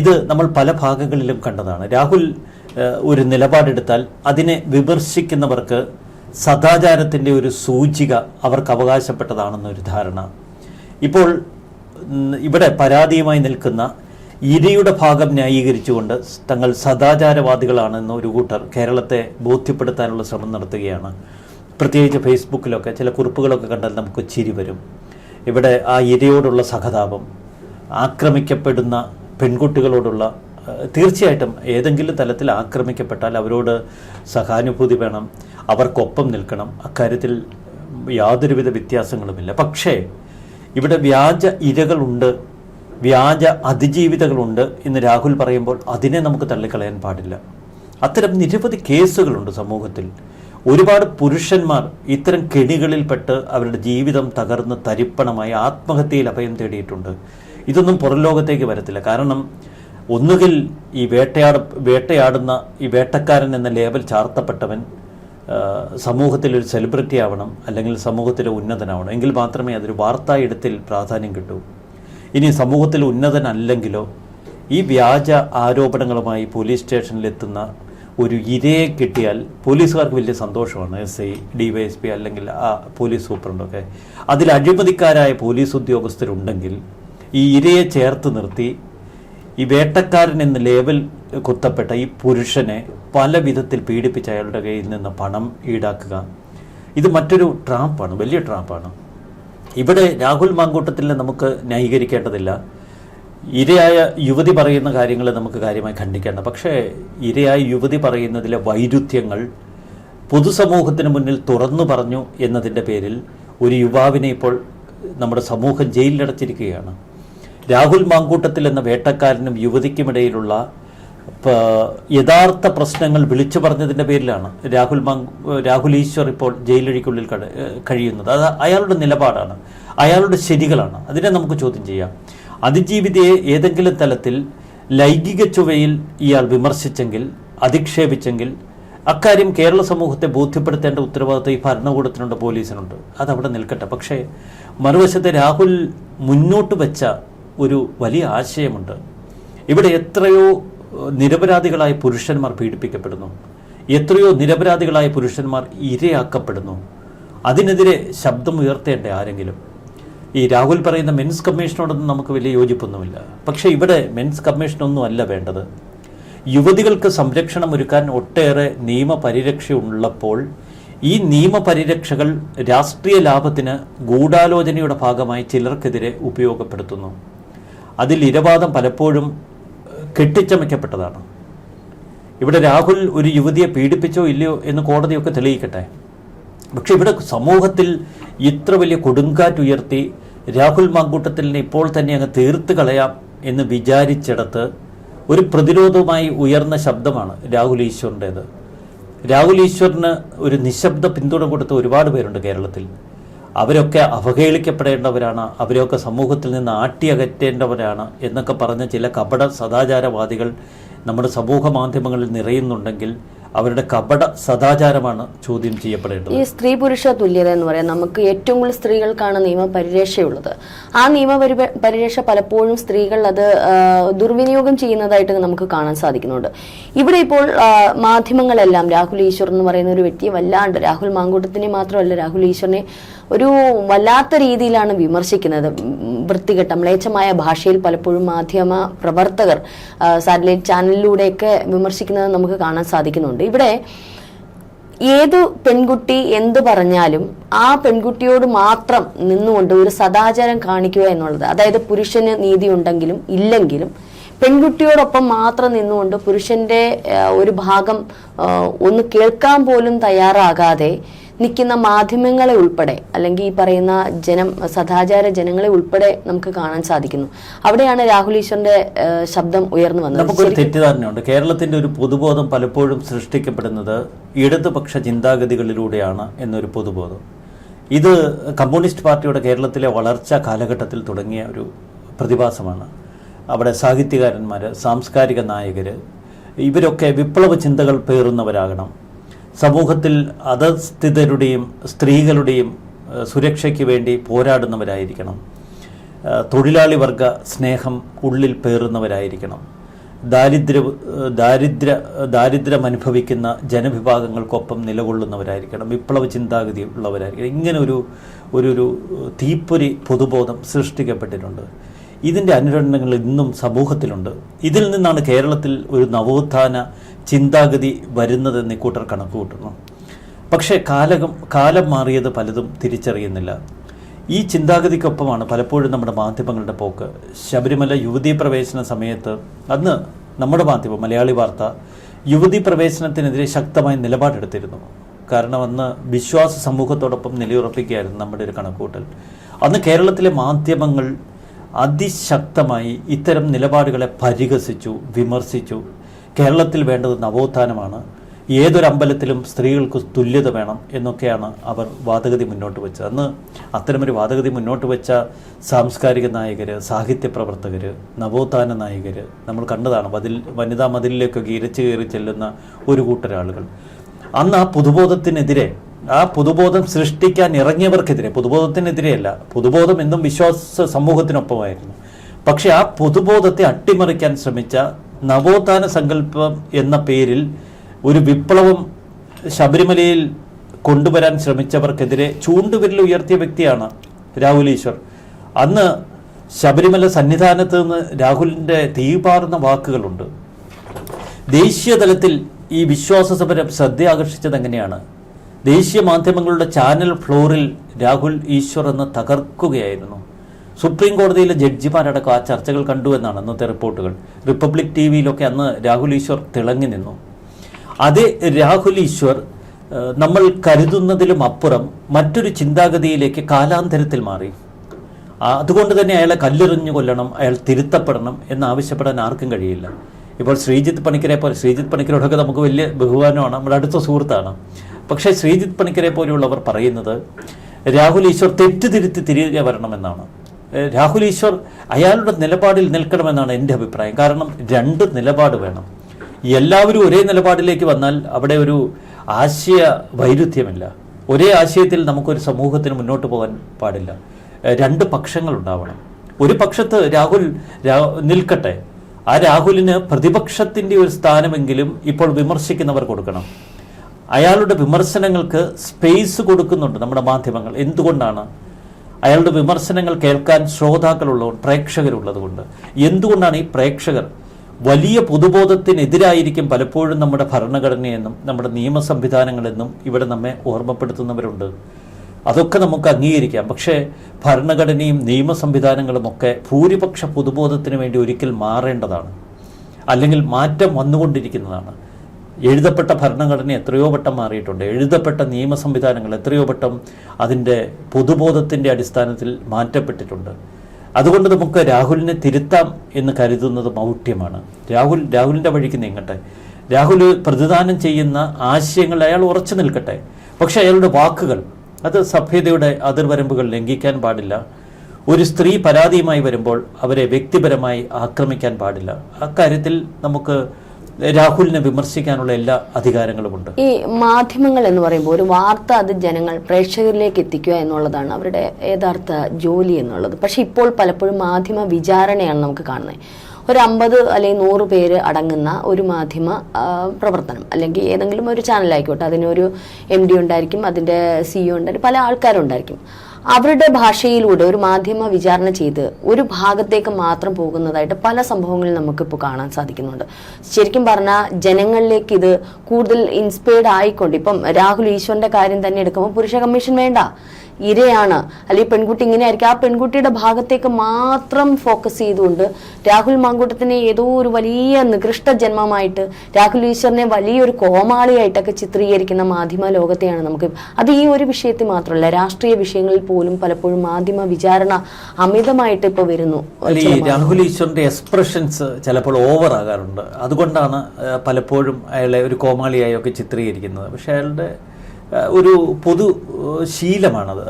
ഇത് നമ്മൾ പല ഭാഗങ്ങളിലും കണ്ടതാണ്. രാഹുൽ ഒരു നിലപാടെടുത്താൽ അതിനെ വിമർശിക്കുന്നവർക്ക് സദാചാരത്തിന്റെ ഒരു സൂചിക അവർക്ക് അവകാശപ്പെട്ടതാണെന്നൊരു ധാരണ. ഇപ്പോൾ ഇവിടെ പരാതിയുമായി നിൽക്കുന്ന ഇരയുടെ ഭാഗം ന്യായീകരിച്ചുകൊണ്ട് തങ്ങൾ സദാചാരവാദികളാണെന്ന് ഒരു കൂട്ടർ കേരളത്തെ ബോധ്യപ്പെടുത്താനുള്ള ശ്രമം നടത്തുകയാണ്. പ്രത്യേകിച്ച് ഫേസ്ബുക്കിലൊക്കെ ചില കുറിപ്പുകളൊക്കെ കണ്ടാൽ നമുക്ക് ചിരി വരും. ഇവിടെ ആ ഇരയോടുള്ള സഹതാപം ആക്രമിക്കപ്പെടുന്ന പെൺകുട്ടികളോടുള്ള തീർച്ചയായിട്ടും ഏതെങ്കിലും തലത്തിൽ ആക്രമിക്കപ്പെട്ടാൽ അവരോട് സഹാനുഭൂതി വേണം അവർക്കൊപ്പം നിൽക്കണം. അക്കാര്യത്തിൽ യാതൊരുവിധ വ്യത്യാസങ്ങളുമില്ല. പക്ഷേ ഇവിടെ വ്യാജ ഇരകളുണ്ട് വ്യാജ അതിജീവിതകളുണ്ട് എന്ന് രാഹുൽ പറയുമ്പോൾ അതിനെ നമുക്ക് തള്ളിക്കളയാൻ പാടില്ല. അത്തരം നിരവധി കേസുകളുണ്ട് സമൂഹത്തിൽ. ഒരുപാട് പുരുഷന്മാർ ഇത്തരം കെണികളിൽപ്പെട്ട് അവരുടെ ജീവിതം തകർന്ന് തരിപ്പണമായി ആത്മഹത്യയിൽ അഭയം തേടിയിട്ടുണ്ട്. ഇതൊന്നും പുറം ലോകത്തേക്ക് വരത്തില്ല. കാരണം ഒന്നുകിൽ ഈ വേട്ടയാട വേട്ടയാടുന്ന ഈ വേട്ടക്കാരൻ എന്ന ലേബൽ ചാർത്തപ്പെട്ടവൻ ഒരു സെലിബ്രിറ്റി ആവണം അല്ലെങ്കിൽ സമൂഹത്തിൽ ഉന്നതനാവണം. എങ്കിൽ മാത്രമേ അതൊരു വാർത്താ ഇടത്തിൽ പ്രാധാന്യം കിട്ടൂ. ഇനി സമൂഹത്തിൽ ഉന്നതനല്ലെങ്കിലോ ഈ വ്യാജ ആരോപണങ്ങളുമായി പോലീസ് സ്റ്റേഷനിലെത്തുന്ന ഒരു ഇരയെ കിട്ടിയാൽ പോലീസുകാർക്ക് വലിയ സന്തോഷമാണ്. S I D Y S P അല്ലെങ്കിൽ ആ പോലീസ് സൂപ്രണ്ടൊക്കെ അതിൽ അഴിമതിക്കാരായ പോലീസ് ഉദ്യോഗസ്ഥരുണ്ടെങ്കിൽ ഈ ഇരയെ ചേർത്ത് നിർത്തി ഈ വേട്ടക്കാരൻ എന്ന ലേബൽ കുത്തപ്പെട്ട ഈ പുരുഷനെ പല വിധത്തിൽ പീഡിപ്പിച്ച് അയാളുടെ കയ്യിൽ നിന്ന് പണം ഈടാക്കുക. ഇത് മറ്റൊരു ട്രാപ്പാണ് വലിയ ട്രാപ്പാണ്. ഇവിടെ രാഹുൽ മാങ്കൂട്ടത്തിൽ നമുക്ക് ന്യായീകരിക്കേണ്ടതില്ല. ഇരയായ യുവതി പറയുന്ന കാര്യങ്ങൾ നമുക്ക് കാര്യമായി ഖണ്ഡിക്കേണ്ട. പക്ഷേ ഇരയായ യുവതി പറയുന്നതിലെ വൈരുദ്ധ്യങ്ങൾ പൊതുസമൂഹത്തിന് മുന്നിൽ തുറന്നു പറഞ്ഞു എന്നതിന്റെ പേരിൽ ഒരു യുവാവിനെ ഇപ്പോൾ നമ്മുടെ സമൂഹം ജയിലിലടച്ചിരിക്കുകയാണ്. രാഹുൽ മാങ്കൂട്ടത്തിൽ എന്ന വേട്ടക്കാരനും യുവതിക്കുമിടയിലുള്ള യഥാർത്ഥ പ്രശ്നങ്ങൾ വിളിച്ചു പറഞ്ഞതിന്റെ പേരിലാണ് രാഹുൽ മാങ് രാഹുൽ ഈശ്വർ ഇപ്പോൾ ജയിലഴിക്കുള്ളിൽ കഴിയുന്നത്. അത് അയാളുടെ നിലപാടാണ്. അയാളുടെ ശരികളാണ്. അതിനെ നമുക്ക് ചോദ്യം ചെയ്യാം. അതിജീവിതയെ ഏതെങ്കിലും തലത്തിൽ ലൈംഗിക ചുവയിൽ ഇയാൾ വിമർശിച്ചെങ്കിൽ അധിക്ഷേപിച്ചെങ്കിൽ അക്കാര്യം കേരള സമൂഹത്തെ ബോധ്യപ്പെടുത്തേണ്ട ഉത്തരവാദിത്വം ഈ ഭരണകൂടത്തിനുണ്ട് പോലീസിനുണ്ട്. അതവിടെ നിൽക്കട്ടെ. പക്ഷേ മറുവശത്തെ രാഹുൽ മുന്നോട്ട് വെച്ച ഒരു വലിയ ആശയമുണ്ട്. ഇവിടെ എത്രയോ നിരപരാധികളായ പുരുഷന്മാർ പീഡിപ്പിക്കപ്പെടുന്നു. എത്രയോ നിരപരാധികളായ പുരുഷന്മാർ ഇരയാക്കപ്പെടുന്നു. അതിനെതിരെ ശബ്ദം ഉയർത്തേണ്ട ആരെങ്കിലും. ഈ രാഹുൽ പറയുന്ന മെൻസ് കമ്മീഷനോടൊന്നും നമുക്ക് വലിയ യോജിപ്പൊന്നുമില്ല. പക്ഷേ ഇവിടെ മെൻസ് കമ്മീഷനൊന്നും അല്ല വേണ്ടത്. യുവതികൾക്ക് സംരക്ഷണം ഒരുക്കാൻ ഒട്ടേറെ നിയമപരിരക്ഷ ഉള്ളപ്പോൾ ഈ നിയമപരിരക്ഷകൾ രാഷ്ട്രീയ ലാഭത്തിന് ഗൂഢാലോചനയുടെ ഭാഗമായി ചിലർക്കെതിരെ ഉപയോഗപ്പെടുത്തുന്നു. അതിൽ ഇരവാദം പലപ്പോഴും കെട്ടിച്ചമയ്ക്കപ്പെട്ടതാണ്. ഇവിടെ രാഹുൽ ഒരു യുവതിയെ പീഡിപ്പിച്ചോ ഇല്ലയോ എന്ന് കോടതിയൊക്കെ തെളിയിക്കട്ടെ. പക്ഷേ ഇവിടെ സമൂഹത്തിൽ ഇത്ര വലിയ കൊടുങ്കാറ്റുയർത്തി രാഹുൽ മാങ്കൂട്ടത്തിലിനെ ഇപ്പോൾ തന്നെ അങ്ങ് തീർത്ത് കളയാം എന്ന് വിചാരിച്ചിടത്ത് ഒരു പ്രതിരോധവുമായി ഉയർന്ന ശബ്ദമാണ് രാഹുൽ ഈശ്വറിന്റേത്. രാഹുൽ ഈശ്വറിന് ഒരു നിശബ്ദ പിന്തുണ കൊടുത്ത ഒരുപാട് പേരുണ്ട് കേരളത്തിൽ. അവരൊക്കെ അവഹേളിക്കപ്പെടേണ്ടവരാണ് അവരൊക്കെ സമൂഹത്തിൽ നിന്ന് ആട്ടിയകറ്റേണ്ടവരാണ് എന്നൊക്കെ പറഞ്ഞ ചില കപട സദാചാരവാദികൾ നമ്മുടെ സമൂഹ മാധ്യമങ്ങളിൽ നിറയുന്നുണ്ടെങ്കിൽ അവരുടെ കപട സദാചാരമാണ് ചോദ്യം ചെയ്യപ്പെടേണ്ടത്. ഈ സ്ത്രീ പുരുഷ തുല്യത എന്ന് പറയാം നമുക്ക് ഏറ്റവും കൂടുതൽ സ്ത്രീകൾക്കാണ് നിയമ പരിരക്ഷയുള്ളത്. ആ നിയമ പരിരക്ഷ പലപ്പോഴും സ്ത്രീകൾ അത് ദുർവിനിയോഗം ചെയ്യുന്നതായിട്ട് നമുക്ക് കാണാൻ സാധിക്കുന്നുണ്ട്. ഇവിടെ ഇപ്പോൾ മാധ്യമങ്ങളെല്ലാം രാഹുൽ ഈശ്വർ എന്ന് പറയുന്ന ഒരു വ്യക്തിയെ വല്ലാണ്ട് രാഹുൽ മാങ്കൂട്ടത്തിനെ മാത്രമല്ല രാഹുൽ ഈശ്വറിനെ ഒരു വല്ലാത്ത രീതിയിലാണ് വിമർശിക്കുന്നത്. വൃത്തികെട്ട മ്ലേച്ഛമായ ഭാഷയിൽ പലപ്പോഴും മാധ്യമ പ്രവർത്തകർ സാറ്റലൈറ്റ് ചാനലിലൂടെയൊക്കെ വിമർശിക്കുന്നത് നമുക്ക് കാണാൻ സാധിക്കുന്നുണ്ട്. ഇവിടെ ഏത് പെൺകുട്ടി എന്ത് പറഞ്ഞാലും ആ പെൺകുട്ടിയോട് മാത്രം നിന്നുകൊണ്ട് ഒരു സദാചാരം കാണിക്കുക എന്നുള്ളത് അതായത് പുരുഷന് നീതി ഉണ്ടെങ്കിലും ഇല്ലെങ്കിലും പെൺകുട്ടിയോടൊപ്പം മാത്രം നിന്നുകൊണ്ട് പുരുഷന്റെ ഒരു ഭാഗം ഒന്ന് കേൾക്കാൻ പോലും തയ്യാറാകാതെ നിൽക്കുന്ന മാധ്യമങ്ങളെ ഉൾപ്പെടെ അല്ലെങ്കിൽ ഈ പറയുന്ന ജനം സദാചാര ജനങ്ങളെ ഉൾപ്പെടെ നമുക്ക് കാണാൻ സാധിക്കുന്നു. അവിടെയാണ് രാഹുൽ ഈശ്വറിന്റെ ശബ്ദം ഉയർന്നു വന്നത്. നമുക്കൊരു തെറ്റിദ്ധാരണയുണ്ട്. കേരളത്തിന്റെ ഒരു പൊതുബോധം പലപ്പോഴും സൃഷ്ടിക്കപ്പെടുന്നത് ഇടതുപക്ഷ ചിന്താഗതികളിലൂടെയാണ് എന്നൊരു പൊതുബോധം. ഇത് കമ്മ്യൂണിസ്റ്റ് പാർട്ടിയുടെ കേരളത്തിലെ വളർച്ച കാലഘട്ടത്തിൽ തുടങ്ങിയ ഒരു പ്രതിഭാസമാണ്. അവിടെ സാഹിത്യകാരന്മാർ സാംസ്കാരിക നായകർ ഇവരൊക്കെ വിപ്ലവ ചിന്തകൾ പേറുന്നവരാകണം. സമൂഹത്തിൽ അധസ്ഥിതരുടെയും സ്ത്രീകളുടെയും സുരക്ഷയ്ക്ക് വേണ്ടി പോരാടുന്നവരായിരിക്കണം. തൊഴിലാളി വർഗ സ്നേഹം ഉള്ളിൽ പേറുന്നവരായിരിക്കണം. ദാരിദ്ര്യ ദാരിദ്ര്യ ദാരിദ്ര്യം അനുഭവിക്കുന്ന ജനവിഭാഗങ്ങൾക്കൊപ്പം നിലകൊള്ളുന്നവരായിരിക്കണം. വിപ്ലവ ചിന്താഗതി ഉള്ളവരായിരിക്കണം. ഇങ്ങനെ ഒരു ഒരു ഒരു തീപ്പൊരി പൊതുബോധം സൃഷ്ടിക്കപ്പെട്ടിട്ടുണ്ട്. ഇതിന്റെ അനുരണനങ്ങൾ ഇന്നും സമൂഹത്തിലുണ്ട്. ഇതിൽ നിന്നാണ് കേരളത്തിൽ ഒരു നവോത്ഥാന ചിന്താഗതി വരുന്നതെന്ന് ഇക്കൂട്ടർ കണക്ക് കൂട്ടുന്നു. പക്ഷേ കാലകം കാലം മാറിയത് പലതും തിരിച്ചറിയുന്നില്ല. ഈ ചിന്താഗതിക്കൊപ്പമാണ് പലപ്പോഴും നമ്മുടെ മാധ്യമങ്ങളുടെ പോക്ക്. ശബരിമല യുവതീ പ്രവേശന സമയത്ത് അന്ന് നമ്മുടെ മാധ്യമം മലയാളി വാർത്ത യുവതി പ്രവേശനത്തിനെതിരെ ശക്തമായ നിലപാടെടുത്തിരുന്നു. കാരണം അന്ന് വിശ്വാസ സമൂഹത്തോടൊപ്പം നിലയുറപ്പിക്കുകയായിരുന്നു നമ്മുടെ ഒരു കണക്കൂട്ടൽ അന്ന് കേരളത്തിലെ മാധ്യമങ്ങൾ അതിശക്തമായി ഇത്തരം നിലപാടുകളെ പരിഹസിച്ചു വിമർശിച്ചു കേരളത്തിൽ വേണ്ടത് നവോത്ഥാനമാണ്. ഏതൊരു അമ്പലത്തിലും സ്ത്രീകൾക്ക് തുല്യത വേണം എന്നൊക്കെയാണ് അവർ വാദഗതി മുന്നോട്ട് വെച്ചത്. അന്ന് അത്തരമൊരു വാദഗതി മുന്നോട്ട് വെച്ച സാംസ്കാരിക നായകർ സാഹിത്യ പ്രവർത്തകർ നവോത്ഥാന നായകർ നമ്മൾ കണ്ടതാണ് മതിൽ വനിതാ മതിലിലേക്കൊക്കെ ഇരച്ചു കയറി ചെല്ലുന്ന ഒരു കൂട്ടരാളുകൾ. അന്ന് ആ പുതുബോധത്തിനെതിരെ ആ പുതുബോധം സൃഷ്ടിക്കാൻ ഇറങ്ങിയവർക്കെതിരെ പുതുബോധത്തിനെതിരെയല്ല പുതുബോധം എന്നും വിശ്വാസ സമൂഹത്തിനൊപ്പമായിരുന്നു. പക്ഷേ ആ പൊതുബോധത്തെ അട്ടിമറിക്കാൻ ശ്രമിച്ച നവോത്ഥാന സങ്കല്പം എന്ന പേരിൽ ഒരു വിപ്ലവം ശബരിമലയിൽ കൊണ്ടുവരാൻ ശ്രമിച്ചവർക്കെതിരെ ചൂണ്ടുവിരൽ ഉയർത്തിയ വ്യക്തിയാണ് രാഹുൽ ഈശ്വർ. അന്ന് ശബരിമല സന്നിധാനത്ത് നിന്ന് രാഹുലിന്റെ തീപാറുന്ന വാക്കുകളുണ്ട്. ദേശീയ തലത്തിൽ ഈ വിശ്വാസ സമരം ശ്രദ്ധ ആകർഷിച്ചത് എങ്ങനെയാണ്? ദേശീയ മാധ്യമങ്ങളുടെ ചാനൽ ഫ്ലോറിൽ രാഹുൽ ഈശ്വർ എന്ന് തകർക്കുകയായിരുന്നു. സുപ്രീം കോടതിയിലെ ജഡ്ജിമാരടക്കം ആ ചർച്ചകൾ കണ്ടു എന്നാണ് അന്നത്തെ റിപ്പോർട്ടുകൾ. റിപ്പബ്ലിക് ടി വിയിലൊക്കെ അന്ന് രാഹുൽ ഈശ്വർ തിളങ്ങി നിന്നു. അതേ രാഹുൽ ഈശ്വർ നമ്മൾ കരുതുന്നതിലും അപ്പുറം മറ്റൊരു ചിന്താഗതിയിലേക്ക് കാലാന്തരത്തിൽ മാറി. അതുകൊണ്ട് തന്നെ അയാളെ കല്ലെറിഞ്ഞു കൊല്ലണം അയാൾ തിരുത്തപ്പെടണം എന്ന് ആവശ്യപ്പെടാൻ ആർക്കും കഴിയില്ല. ഇപ്പോൾ ശ്രീജിത്ത് പണിക്കരെ പോലെ ശ്രീജിത്ത് പണിക്കരോടൊക്കെ നമുക്ക് വലിയ ബഹുമാനമാണ് നമ്മുടെ അടുത്ത സുഹൃത്താണ്. പക്ഷേ ശ്രീജിത്ത് പണിക്കരെ പോലെയുള്ളവർ പറയുന്നത് രാഹുൽ ഈശ്വർ തെറ്റ് തിരുത്തി തിരികെ വരണമെന്നാണ്. രാഹുൽ ഈശ്വർ അയാളുടെ നിലപാടിൽ നിൽക്കണമെന്നാണ് എന്റെ അഭിപ്രായം. കാരണം രണ്ട് നിലപാട് വേണം. എല്ലാവരും ഒരേ നിലപാടിലേക്ക് വന്നാൽ അവിടെ ഒരു ആശയ വൈരുദ്ധ്യമില്ല. ഒരേ ആശയത്തിൽ നമുക്കൊരു സമൂഹത്തിന് മുന്നോട്ട് പോകാൻ പാടില്ല. രണ്ട് പക്ഷങ്ങൾ ഉണ്ടാവണം. ഒരു പക്ഷത്ത് രാഹുൽ നിൽക്കട്ടെ. ആ രാഹുലിന് പ്രതിപക്ഷത്തിന്റെ ഒരു സ്ഥാനമെങ്കിലും ഇപ്പോൾ വിമർശിക്കുന്നവർ കൊടുക്കണം. അയാളുടെ വിമർശനങ്ങൾക്ക് സ്പേസ് കൊടുക്കുന്നുണ്ട് നമ്മുടെ മാധ്യമങ്ങൾ. എന്തുകൊണ്ടാണ് അയാളുടെ വിമർശനങ്ങൾ കേൾക്കാൻ ശ്രോതാക്കളുള്ളതുകൊണ്ട് പ്രേക്ഷകരുള്ളത് കൊണ്ട് എന്തുകൊണ്ടാണ് ഈ പ്രേക്ഷകർ വലിയ പൊതുബോധത്തിനെതിരായിരിക്കും പലപ്പോഴും നമ്മുടെ ഭരണഘടനയെന്നും നമ്മുടെ നിയമ സംവിധാനങ്ങളെന്നും ഇവിടെ നമ്മെ ഓർമ്മപ്പെടുത്തുന്നവരുണ്ട്? അതൊക്കെ നമുക്ക് അംഗീകരിക്കാം. പക്ഷേ ഭരണഘടനയും നിയമ സംവിധാനങ്ങളും ഒക്കെ ഭൂരിപക്ഷ പൊതുബോധത്തിന് വേണ്ടി ഒരിക്കൽ മാറേണ്ടതാണ്. അല്ലെങ്കിൽ മാറ്റം വന്നുകൊണ്ടിരിക്കുന്നതാണ്. എഴുതപ്പെട്ട ഭരണഘടന എത്രയോ വട്ടം മാറിയിട്ടുണ്ട്. എഴുതപ്പെട്ട നിയമ സംവിധാനങ്ങൾ എത്രയോ വട്ടം അതിന്റെ പൊതുബോധത്തിന്റെ അടിസ്ഥാനത്തിൽ മാറ്റപ്പെട്ടിട്ടുണ്ട്. അതുകൊണ്ട് നമുക്ക് രാഹുലിനെ തിരുത്താം എന്ന് കരുതുന്നത് മൗഢ്യമാണ്. രാഹുൽ രാഹുലിന്റെ വഴിക്ക് നീങ്ങട്ടെ. രാഹുൽ പ്രതിദാനം ചെയ്യുന്ന ആശയങ്ങൾ അയാൾ ഉറച്ചു നിൽക്കട്ടെ. പക്ഷെ അയാളുടെ വാക്കുകൾ അത് സഭ്യതയുടെ അതിർവരമ്പുകൾ ലംഘിക്കാൻ പാടില്ല. ഒരു സ്ത്രീ പരാതിയുമായി വരുമ്പോൾ അവരെ വ്യക്തിപരമായി ആക്രമിക്കാൻ പാടില്ല. അക്കാര്യത്തിൽ നമുക്ക് രാഹുലിനെ വിമർശിക്കാനുള്ള എല്ലാ അധികാരങ്ങളുമുണ്ട്. ഈ മാധ്യമങ്ങൾ എന്ന് പറയുമ്പോൾ ഒരു വാർത്ത അത് ജനങ്ങൾ പ്രേക്ഷകരിലേക്ക് എത്തിക്കുക എന്നുള്ളതാണ് അവരുടെ യഥാർത്ഥ ജോലി എന്നുള്ളത്. പക്ഷെ ഇപ്പോൾ പലപ്പോഴും മാധ്യമ വിചാരണയാണ് നമുക്ക് കാണുന്നത്. ഒരു അമ്പത് അല്ലെങ്കിൽ നൂറ് പേര് അടങ്ങുന്ന ഒരു മാധ്യമ പ്രവർത്തനം അല്ലെങ്കിൽ ഏതെങ്കിലും ഒരു ചാനലായിക്കോട്ടെ അതിനൊരു എം ഡി ഉണ്ടായിരിക്കും അതിന്റെ സിഇഒ ഉണ്ടായിരിക്കും പല ആൾക്കാരുണ്ടായിരിക്കും. അവരുടെ ഭാഷയിലൂടെ ഒരു മാധ്യമ വിചാരണ ചെയ്ത് ഒരു ഭാഗത്തേക്ക് മാത്രം പോകുന്നതായിട്ട് പല സംഭവങ്ങളും നമുക്കിപ്പോൾ കാണാൻ സാധിക്കുന്നുണ്ട്. ശരിക്കും പറഞ്ഞാൽ ജനങ്ങളിലേക്ക് ഇത് കൂടുതൽ ഇൻസ്പയർഡ് ആയിക്കൊണ്ട് ഇപ്പം രാഹുൽ ഈശ്വറിന്റെ കാര്യം തന്നെ എടുക്കുമ്പോൾ പുരുഷ കമ്മീഷൻ വേണ്ട. ഇരയാണ്. അല്ലെങ്കിൽ പെൺകുട്ടി ഇങ്ങനെ ആയിരിക്കും ആ പെൺകുട്ടിയുടെ ഭാഗത്തേക്ക് മാത്രം ഫോക്കസ് ചെയ്തുകൊണ്ട് രാഹുൽ മാങ്കൂട്ടത്തിനെ ഏതോ ഒരു വലിയ നികൃഷ്ട ജന്മമായിട്ട് രാഹുൽ ഈശ്വറിനെ വലിയൊരു കോമാളിയായിട്ടൊക്കെ ചിത്രീകരിക്കുന്ന മാധ്യമ ലോകത്തെയാണ് നമുക്ക് അത് ഈ ഒരു വിഷയത്തിൽ മാത്രമല്ല രാഷ്ട്രീയ വിഷയങ്ങളിൽ പോലും പലപ്പോഴും മാധ്യമ വിചാരണ അമിതമായിട്ട് ഇപ്പോൾ വരുന്നു. രാഹുൽ ഈശ്വറിന്റെ എക്സ്പ്രഷൻസ് ചിലപ്പോൾ ഓവർ ആകാറുണ്ട്. അതുകൊണ്ടാണ് പലപ്പോഴും അയാളെ ഒരു കോമാളിയായി ഒക്കെ ചിത്രീകരിക്കുന്നത്. പക്ഷെ അയാളുടെ ഒരു പൊതു ശീലമാണത്.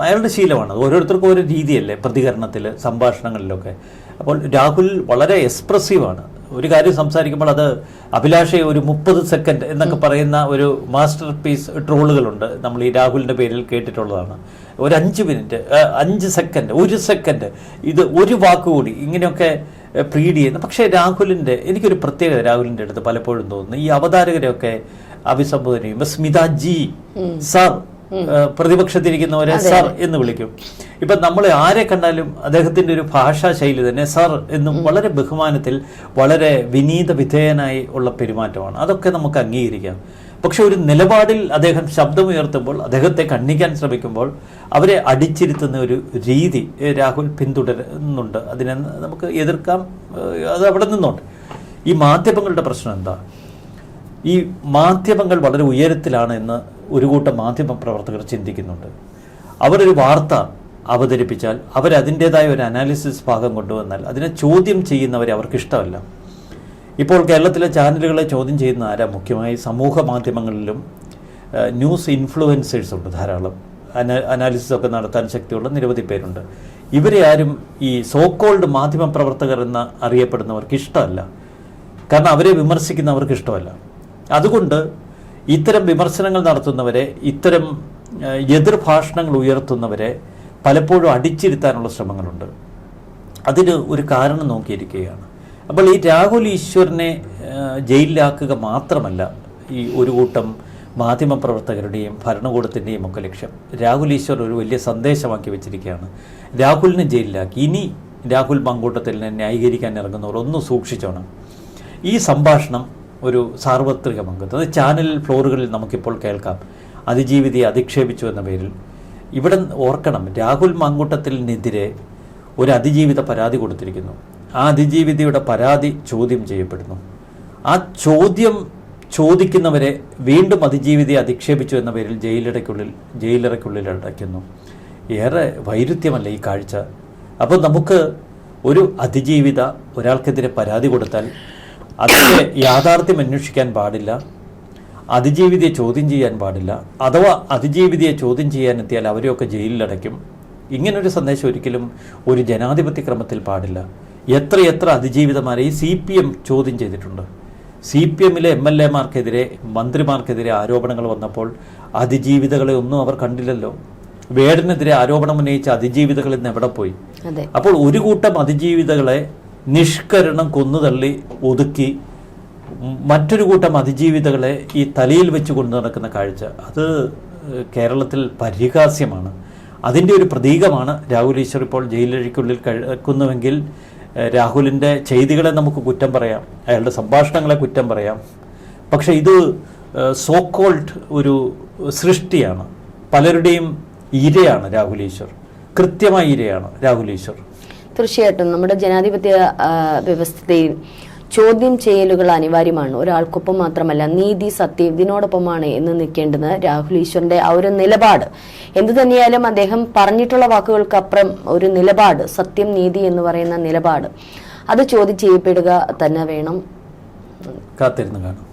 അയാളുടെ ശീലമാണത്. ഓരോരുത്തർക്കും ഓരോ രീതിയല്ലേ പ്രതികരണത്തിൽ സംഭാഷണങ്ങളിലൊക്കെ. അപ്പോൾ രാഹുൽ വളരെ എക്സ്പ്രസീവാണ്. ഒരു കാര്യം സംസാരിക്കുമ്പോൾ അത് അഭിലാഷയെ ഒരു മുപ്പത് സെക്കൻഡ് എന്നൊക്കെ പറയുന്ന ഒരു മാസ്റ്റർ പീസ് ട്രോളുകളുണ്ട്. നമ്മൾ ഈ രാഹുലിന്റെ പേരിൽ കേട്ടിട്ടുള്ളതാണ്. ഒരു അഞ്ച് മിനിറ്റ് അഞ്ച് സെക്കൻഡ് ഒരു സെക്കൻഡ് ഇത് ഒരു വാക്കുകൂടി ഇങ്ങനെയൊക്കെ പ്രീഡ് ചെയ്യുന്നു. പക്ഷേ രാഹുലിന്റെ എനിക്കൊരു പ്രത്യേകത രാഹുലിന്റെ അടുത്ത് പലപ്പോഴും തോന്നുന്നു. ഈ അവതാരകരെയൊക്കെ അഭിസംബോധന ചെയ്യും സ്മിത ജി സർ പ്രതിപക്ഷത്തിരിക്കുന്നവരെ സർ എന്ന് വിളിക്കും. ഇപ്പൊ നമ്മൾ ആരെ കണ്ടാലും അദ്ദേഹത്തിന്റെ ഒരു ഭാഷാ ശൈലി തന്നെ സർ എന്നും വളരെ ബഹുമാനത്തിൽ വളരെ വിനീത വിധേയനായി ഉള്ള പെരുമാറ്റമാണ്. അതൊക്കെ നമുക്ക് അംഗീകരിക്കാം. പക്ഷെ ഒരു നിലപാടിൽ അദ്ദേഹം ശബ്ദമുയർത്തുമ്പോൾ അദ്ദേഹത്തെ കണ്ണിക്കാൻ ശ്രമിക്കുമ്പോൾ അവരെ അടിച്ചിരുത്തുന്ന ഒരു രീതി രാഹുൽ പിന്തുടരുന്നുണ്ട്. അതിനെ നമുക്ക് എതിർക്കാം. അത് അവിടെ നിന്നുണ്ട് ഈ മാധ്യമങ്ങളുടെ പ്രശ്നം എന്താ? ഈ മാധ്യമങ്ങൾ വളരെ ഉയരത്തിലാണ് എന്ന് ഒരു കൂട്ടം മാധ്യമ പ്രവർത്തകർ ചിന്തിക്കുന്നുണ്ട്. അവരൊരു വാർത്ത അവതരിപ്പിച്ചാൽ അവരതിന്റെതായ ഒരു അനാലിസിസ് ഭാഗം കൊണ്ടുവന്നാൽ അതിനെ ചോദ്യം ചെയ്യുന്നവരെ അവർക്ക് ഇഷ്ടമല്ല. ഇപ്പോൾ കേരളത്തിലെ ചാനലുകളെ ചോദ്യം ചെയ്യുന്ന ആരാ? മുഖ്യമായി സമൂഹ മാധ്യമങ്ങളിലും ന്യൂസ് ഇൻഫ്ലുവൻസേഴ്സ് ഉണ്ട് ധാരാളം. അന അനാലിസിസ് ഒക്കെ നടത്താൻ ശക്തിയുള്ള നിരവധി പേരുണ്ട്. ഇവരെ ആരും ഈ സോക്കോൾഡ് മാധ്യമ പ്രവർത്തകർ എന്ന് അറിയപ്പെടുന്നവർക്ക് ഇഷ്ടമല്ല. കാരണം അവരെ വിമർശിക്കുന്നവർക്ക് ഇഷ്ടമല്ല. അതുകൊണ്ട് ഇത്തരം വിമർശനങ്ങൾ നടത്തുന്നവരെ ഇത്തരം എതിർഭാഷണങ്ങൾ ഉയർത്തുന്നവരെ പലപ്പോഴും അടിച്ചിരുത്താനുള്ള ശ്രമങ്ങളുണ്ട്. അതിന് ഒരു കാരണം നോക്കിയിരിക്കുകയാണ്. അപ്പോൾ ഈ രാഹുൽ ഈശ്വരനെ ജയിലിലാക്കുക മാത്രമല്ല ഈ ഒരു കൂട്ടം മാധ്യമപ്രവർത്തകരുടെയും ഭരണകൂടത്തിന്റെയും ഒക്കെ ലക്ഷ്യം. രാഹുൽ ഈശ്വർ ഒരു വലിയ സന്ദേശമാക്കി വെച്ചിരിക്കുകയാണ്. രാഹുലിനെ ജയിലിലാക്കി. ഇനി രാഹുൽ മങ്കൂട്ടത്തിലിനെ ന്യായീകരിക്കാൻ ഇറങ്ങുന്നവർ ഒന്ന് സൂക്ഷിച്ചോണം. ഈ സംഭാഷണം ഒരു സാർവത്രികമംഗത്ത് അത് ചാനൽ ഫ്ലോറുകളിൽ നമുക്കിപ്പോൾ കേൾക്കാം. അതിജീവിതയെ അധിക്ഷേപിച്ചു എന്ന പേരിൽ. ഇവിടെ ഓർക്കണം രാഹുൽ മാങ്കൂട്ടത്തിനെതിരെ ഒരു അതിജീവിത പരാതി കൊടുത്തിരിക്കുന്നു. ആ അതിജീവിതയുടെ പരാതി ചോദ്യം ചെയ്യപ്പെടുന്നു. ആ ചോദ്യം ചോദിക്കുന്നവരെ വീണ്ടും അതിജീവിതയെ അധിക്ഷേപിച്ചു എന്ന പേരിൽ ജയിലിടയ്ക്കുള്ളിൽ ജയിലിറയ്ക്കുള്ളിൽ അടയ്ക്കുന്നു. ഏറെ വൈരുദ്ധ്യമല്ല ഈ കാഴ്ച? അപ്പോൾ നമുക്ക് ഒരു അതിജീവിത ഒരാൾക്കെതിരെ പരാതി കൊടുത്താൽ അതിന്റെ യാഥാർത്ഥ്യം അന്വേഷിക്കാൻ പാടില്ല അതിജീവിതയെ ചോദ്യം ചെയ്യാൻ പാടില്ല അഥവാ അതിജീവിതയെ ചോദ്യം ചെയ്യാൻ എത്തിയാൽ അവരെയൊക്കെ ജയിലിലടയ്ക്കും. ഇങ്ങനൊരു സന്ദേശം ഒരിക്കലും ഒരു ജനാധിപത്യ ക്രമത്തിൽ പാടില്ല. എത്ര എത്ര അതിജീവിതമാരെ ഈ സി പി എം ചോദ്യം ചെയ്തിട്ടുണ്ട്. സി പി എമ്മിലെ എം എൽ എമാർക്കെതിരെ മന്ത്രിമാർക്കെതിരെ ആരോപണങ്ങൾ വന്നപ്പോൾ അതിജീവിതകളെ ഒന്നും അവർ കണ്ടില്ലല്ലോ. വേടനെതിരെ ആരോപണം ഉന്നയിച്ച അതിജീവിതകൾ ഇന്ന് എവിടെ പോയി? അപ്പോൾ ഒരു കൂട്ടം അതിജീവിതകളെ നിഷ്കരണം കൊന്നുതള്ളി ഒതുക്കി മറ്റൊരു കൂട്ടം അതിജീവിതകളെ ഈ തലയിൽ വെച്ച് കൊണ്ടു നടക്കുന്ന കാഴ്ച. അത് കേരളത്തിൽ പരിഹാസ്യമാണ്. അതിന്റെ ഒരു പ്രതീകമാണ് രാഹുൽ ഈശ്വർ ഇപ്പോൾ ജയിലഴിക്കുള്ളിൽ കഴിക്കുന്നുവെങ്കിൽ രാഹുലിന്റെ ചെയ്തികളെ നമുക്ക് കുറ്റം പറയാം അയാളുടെ സംഭാഷണങ്ങളെ കുറ്റം പറയാം. പക്ഷെ ഇത് സോക്കോൾഡ് ഒരു സൃഷ്ടിയാണ്. പലരുടെയും ഇരയാണ് രാഹുൽ ഈശ്വർ. കൃത്യമായ ഇരയാണ് രാഹുൽ ഈശ്വർ. തീർച്ചയായിട്ടും നമ്മുടെ ജനാധിപത്യ വ്യവസ്ഥയിൽ ചോദ്യം ചെയ്യലുകൾ അനിവാര്യമാണ്. ഒരാൾക്കൊപ്പം മാത്രമല്ല നീതി സത്യം ഇതിനോടൊപ്പമാണ് എന്ന് നിൽക്കേണ്ടത് രാഹുൽ ഈശ്വറിന്റെ ആ ഒരു നിലപാട്. എന്തു തന്നെയായാലും അദ്ദേഹം പറഞ്ഞിട്ടുള്ള വാക്കുകൾക്കപ്പുറം ഒരു നിലപാട് സത്യം നീതി എന്ന് പറയുന്ന നിലപാട്. അത് ചോദ്യം ചെയ്യപ്പെടുക തന്നെ വേണം. കാത്തിരുന്ന് കാണും.